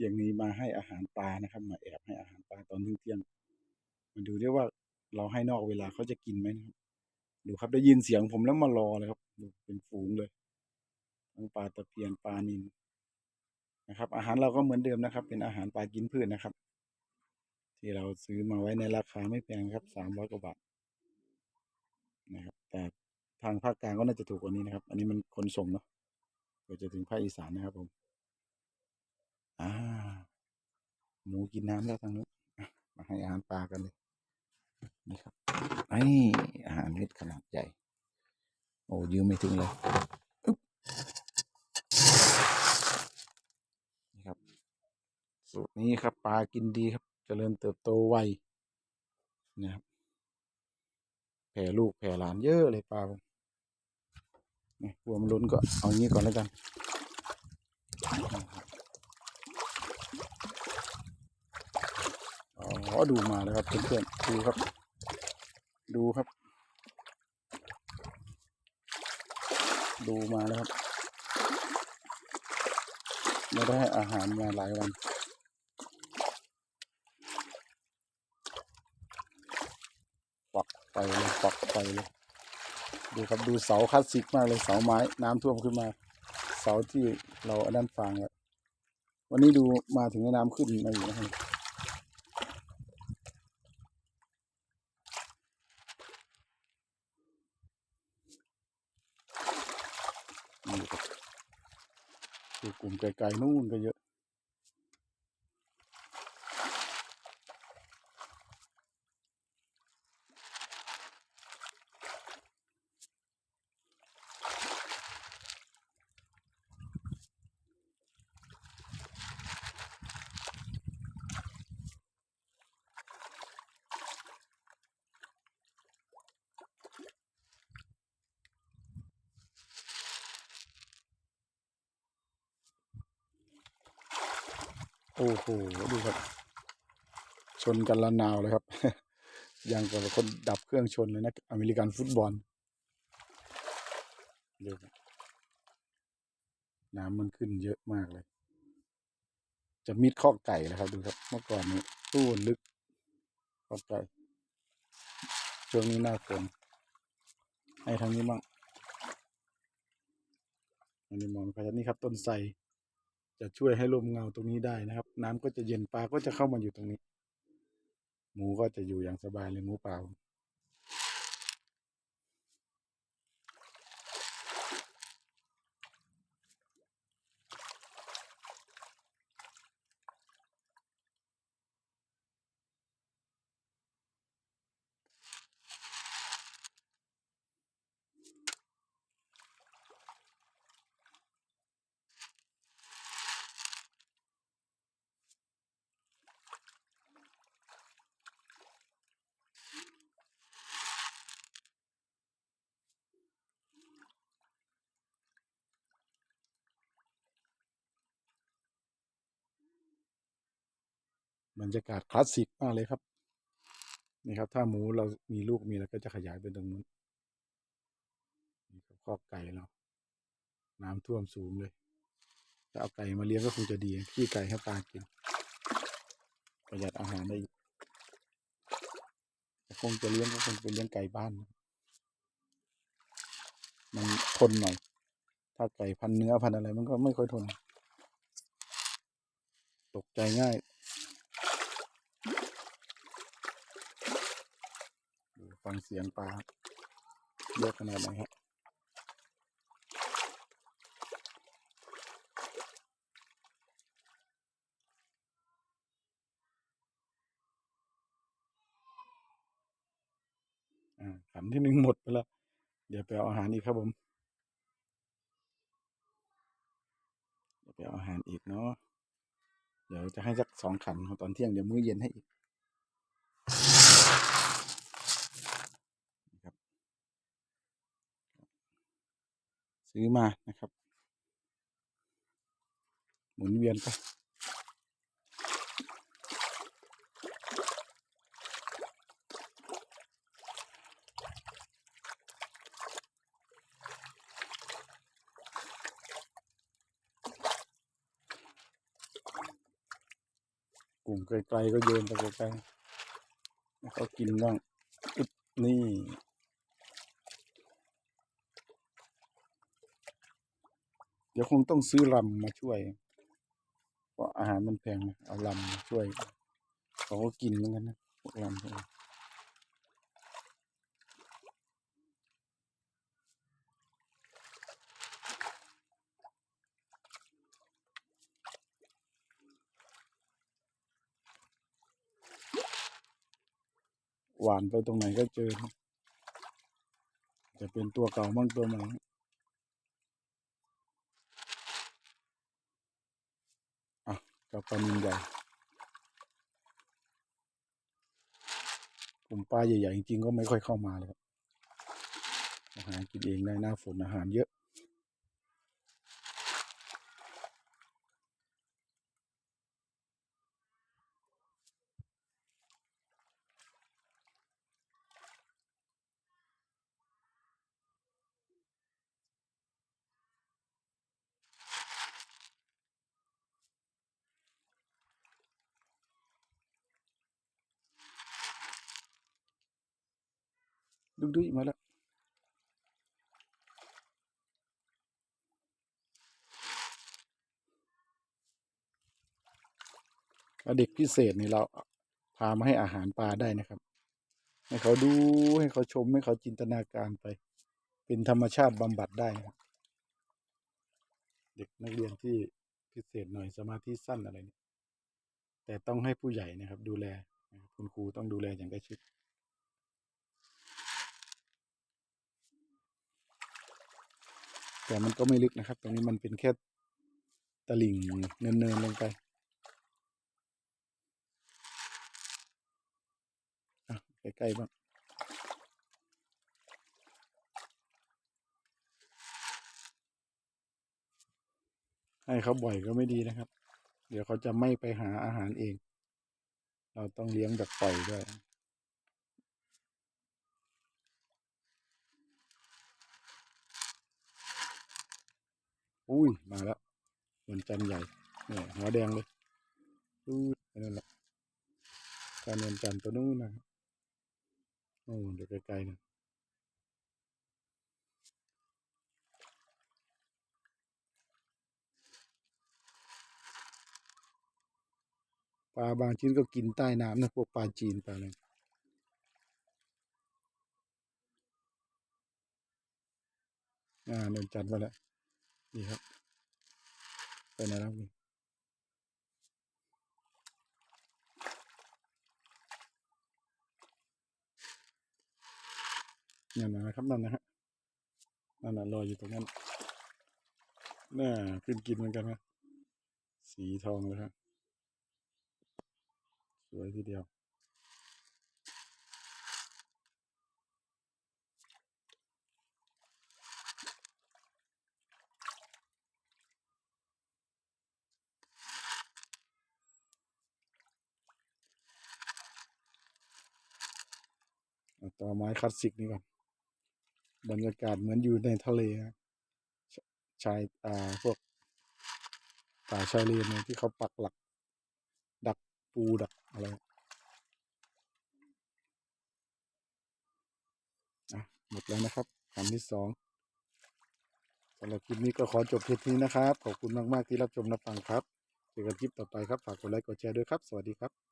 ที่ยงนี้มาให้อาหารปลานะครับ มาแอบให้อาหารปลาตอนเที่ยงมาดูด้วยว่าเราให้นอกเวลาเขาจะกินไหมนะครับ ดูครับได้ยินเสียงผมแล้วมารอเลยครับดูเป็นฝูงเลยทั้งปลาตะเพียนปลานิลนะครับ อาหารเราก็เหมือนเดิมนะครับ เป็นอาหารปลากินพืชนะครับ ที่เราซื้อมาไว้ในราคาไม่แพงครับสามร้อยกว่าบาทนะครับ แต่ทางภาคกลางก็น่าจะถูกกว่านี้นะครับ อันนี้มันขนส่งเนาะเพื่อจะถึงภาคอีสานนะครับผมอ่า หมูกินน้ำแล้วทางนู้นมาให้อาหารปลากันเลยนี่ครับไอ้อาหารเม็ดขนาดใหญ่ โอ้ยืมไม่ถึงเลยนี่ครับ สูตรนี้ครับปลากินดีครับเจริญเติบโตไวนะครับแผ่ลูกแผ่หลานเยอะเลยปลาผมนี่กลัวมันล้นก็เอางี้ก่อนแล้วกัน นะครับอ๋อดูมาแล้วครับเพื่อนๆดูครับ ดูครับ ดูมาแล้วครับไม่ได้ให้อาหารมาหลายวันปักไปเลยปักไปเลยดูครับดูเสาคลาสสิกมากเลยเสาไม้น้ำท่วมขึ้นมา เสาที่เราอันนั้นฟางไว้วันนี้ดูมาถึงน้ำขึ้นมาอยู่นะครับนี่ครับ ดูกลุ่มไกลๆนู่นก็เยอะ โอ้โหดูครับ ชนกันละนาวเลยครับย่างกับคนดับเครื่องชนเลยนะ อเมริกันฟุตบอลดูน้ำมันขึ้นเยอะมากเลย จะมิดข้อไก่นะครับดูครับ เมื่อก่อนนี้ตู้ลึกข้อไก่ช่วงนี้หน้าฝนให้ทางนี้บ้างอันนี้มองไปทางนี้ครับต้นไทร จะช่วยให้ร่มเงาตรงนี้ได้นะครับ น้ำก็จะเย็นปลาก็จะเข้ามาอยู่ตรงนี้ หมูก็จะอยู่อย่างสบายเลยหมูป่า บรรยากาศคลาสสิกมากเลยครับ นี่ครับ ถ้าหมูเรามีลูกมีแล้วก็จะขยายไปตรงนู้นนี่ครับครอบไก่เรา น้ำท่วมสูงเลยถ้าเอาไก่มาเลี้ยงก็คงจะดีขี้ไก่ให้ปลากิน ประหยัดอาหารได้อีกแต่คงจะเลี้ยงก็คงเป็นเลี้ยงไก่บ้าน มันทนหน่อย ถ้าไก่พันเนื้อพันอะไรมันก็ไม่ค่อยทน ตกใจง่าย ฟังเสียงปลาเยอะขนาดไหนครับอ่าขันที่หนึ่งหมดไปแล้ว เดี๋ยวไปเอาอาหารอีกครับผม เดี๋ยวไปเอาอาหารอีกเนาะ เดี๋ยวจะให้สักสองขันตอนเที่ยงเดี๋ยวมื้อเย็นให้อีกนะครับ ซื้อมานะครับ หมุนเวียนไปกลุ่มไกลๆก็โยนไปไกลๆเขากินบ้างอึ๊บนี่ เดี๋ยวคงต้องซื้อลำมาช่วย เพราะอาหารมันแพงนะเอาลำมาช่วยเขาก็กินเหมือนกันนะพวกลำพวกหวานไปตรงไหนก็เจอจะเป็นตัวเก่ามั่งตัวใหม่ อะ กับปลานินใหญ่กลุ่มปลาใหญ่ๆจริงๆก็ไม่ค่อยเข้ามาเลยครับ อาหารกินเองได้หน้าฝนอาหารเยอะ ดุกดุยมาแล้วเด็กพิเศษนี่เราพามาให้อาหารปลาได้นะครับ ให้เขาดูให้เขาชมให้เขาจินตนาการไป เป็นธรรมชาติบำบัดได้นะครับ เด็กนักเรียนที่พิเศษหน่อยสมาธิสั้นอะไรนี่แต่ต้องให้ผู้ใหญ่นะครับ ดูแลคุณครูต้องดูแลอย่างใกล้ชิด แต่มันก็ไม่ลึกนะครับ ตรงนี้มันเป็นแค่ตลิ่งเนินๆลงไปใกล้ๆบ้างให้เขาบ่อยก็ไม่ดีนะครับ เดี๋ยวเขาจะไม่ไปหาอาหารเอง เราต้องเลี้ยงแบบปล่อยด้วย อุ้ยมาแล้วเหมือนจันใหญ่เนี่ยหัวแดงเลยอุ้ยนั่นแหละการเงินจันตัวนู้นนะโอ้เดี๋ยวไกลๆนะปลาบางชิ้นก็กินใต้น้ำนะพวกปลาจีนปลาอะไรอ่าเนินจันทร์มาแล้ว นี่ครับ ไปไหนแล้วนี่นั่นนะครับนั่นนะฮะนั่นนะลอยอยู่ตรงนั้นน่าขึ้นกินเหมือนกันนะสีทองเลยครับสวยทีเดียว ต่อไม้คลาสสิกนี่ก่อนบรรยากาศเหมือนอยู่ในทะเลนะชชายอ่าพวกป่าชายเลนที่เขาปักหลัก ดักปูดักอะไรหมดแล้วนะครับคำที่สองสำหรับคลิปนี้ก็ขอจบเพียงนี้นะครับ ขอบคุณมาก ๆ ที่รับชมรับฟังครับ เจอกันคลิปต่อไปครับ ฝากกดไลค์กดแชร์ด้วยครับ สวัสดีครับ